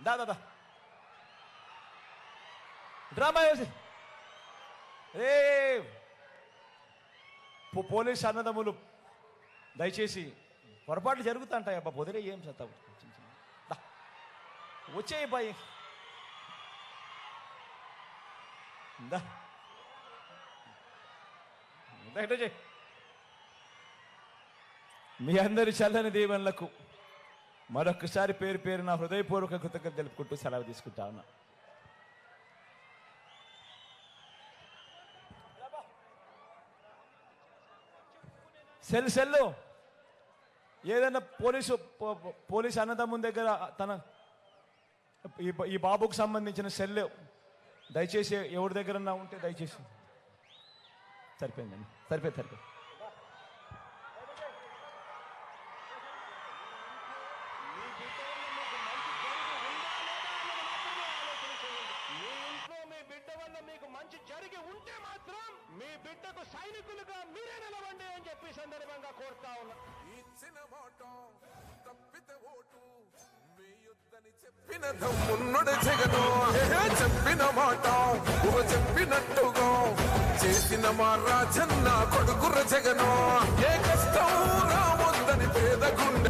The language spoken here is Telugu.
దా దా డ్రామా వేసి ఏ పోలీస్ అన్నదమ్ములు దయచేసి పొరపాట్లు జరుగుతుంటాయి అబ్బా పొదిలే ఏం చేస్తావు? వచ్చేయి బాయ్. దా. మీ అందరి చల్లని దీవెనలకు మరొకసారి పేరు పేరు నా హృదయపూర్వక కృతజ్ఞత తెలుపుకుంటూ సెలవు తీసుకుంటా ఉన్నా. Cell cell. ఏదైనా పోలీసు పో- పోలీసు అన్నదమ్ము దగ్గర తన ఈ ఈ బాబుకు సంబంధించిన సెల్ దయచేసి ఎవరి దగ్గర ఉంటే దయచేసి. సరిపోయిందండి. సరిపోయింది సరిపోయింది. మంచి జరిగి ఉంటే మాత్రం మీ బిడ్డకు సైనికులుగా మీరే నిలవండి అని చెప్పి సందర్భంగా కోరుతా ఉన్నా. ఇచ్చిన మాట ఓటు చెప్పిన దమ్మున్నడు జగను. చెప్పిన మాట చెప్పినట్టుగా. చేసిన మా రాజన్న కొడుకుర జగను. ఏ